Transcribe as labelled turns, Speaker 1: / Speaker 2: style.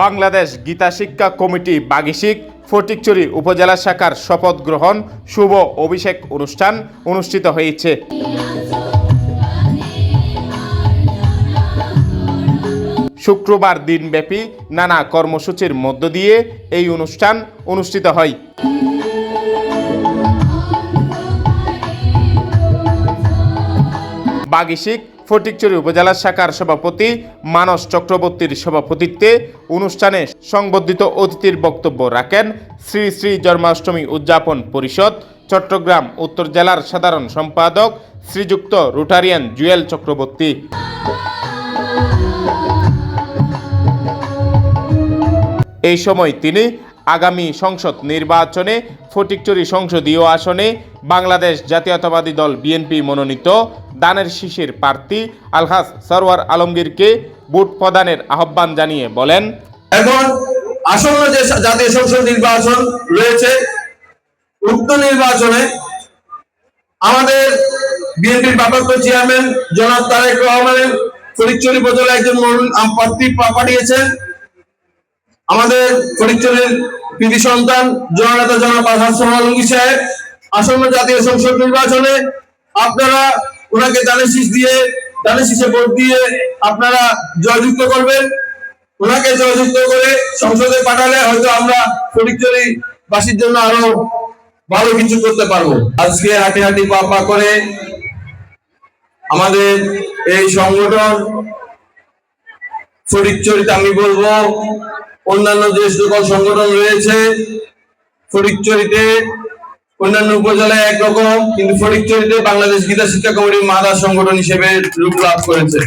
Speaker 1: বাংলাদেশ গীতা শিক্ষা কমিটি বাগিশিক ফটিকচুরি উপজেলা শাখার শপথ গ্রহণ শুভ অভিষেক অনুষ্ঠান অনুষ্ঠিত হয়েছে। শুক্রবার দিনব্যাপী নানা কর্মসূচির মধ্য দিয়ে এই অনুষ্ঠান অনুষ্ঠিত হয়। বাগিশিক ফটিকচুরি উপজেলা শাখার সভাপতি মানস চক্রবর্তীর সভাপতিত্বে অনুষ্ঠানে সংবর্ধিত অতিথির বক্তব্য রাখেন শ্রী শ্রী জন্মাষ্টমী উদযাপন পরিষদ, চট্টগ্রাম উত্তর জেলার সাধারণ সম্পাদক শ্রীযুক্ত রোটারিয়ান জুয়েল চক্রবর্তী। এই সময় তিনি আগামী সংসদ নির্বাচনে ফটিকচুরি সংসদীয় আসনে বাংলাদেশ জাতীয়তাবাদী দল বিএনপি মনোনীত দানের শিশির প্রার্থী আলহাস সরওয়ার আলমগীরকে ভোট প্রদানের আহ্বান জানিয়ে বলেন,
Speaker 2: এখন আসন্ন যে জাতীয় সংসদ নির্বাচন রয়েছে, উক্ত নির্বাচনে আমাদের বিএনপির ভারপ্রাপ্ত চেয়ারম্যান জনাব তারেক রহমানের ফরিদচুরি উপজেলা একজন প্রার্থী পাঠিয়েছেন। আমাদের ফরিদচুরির কৃতি সন্তান জননেতা জনাব হাসান আলমগীর সাহেব আসন্ন জাতীয় সংসদ নির্বাচনে আপনারা ওনাকে দানের দিয়ে দানের ভোট দিয়ে আপনারা জয়যুক্ত করবেন। ওনাকে জয়যুক্ত করে সংসদে পাঠালে হয়তো আমরা ফটিকচুরি বাসীর জন্য আরও ভালো কিছু করতে পারব। আজকে হাঁটি হাঁটি পা পা করে আমাদের এই সংগঠন ফটিকচুরিতে আমি বলব, অন্যান্য যে সকল সংগঠন রয়েছে। ফটিকচুরিতে অন্যান্য উপজেলায় একরকম কিন্তু ফটিকচুরিতে বাংলাদেশ গীতা শিক্ষা কমিটির মাদার সংগঠন হিসেবে রূপ লাভ করেছে।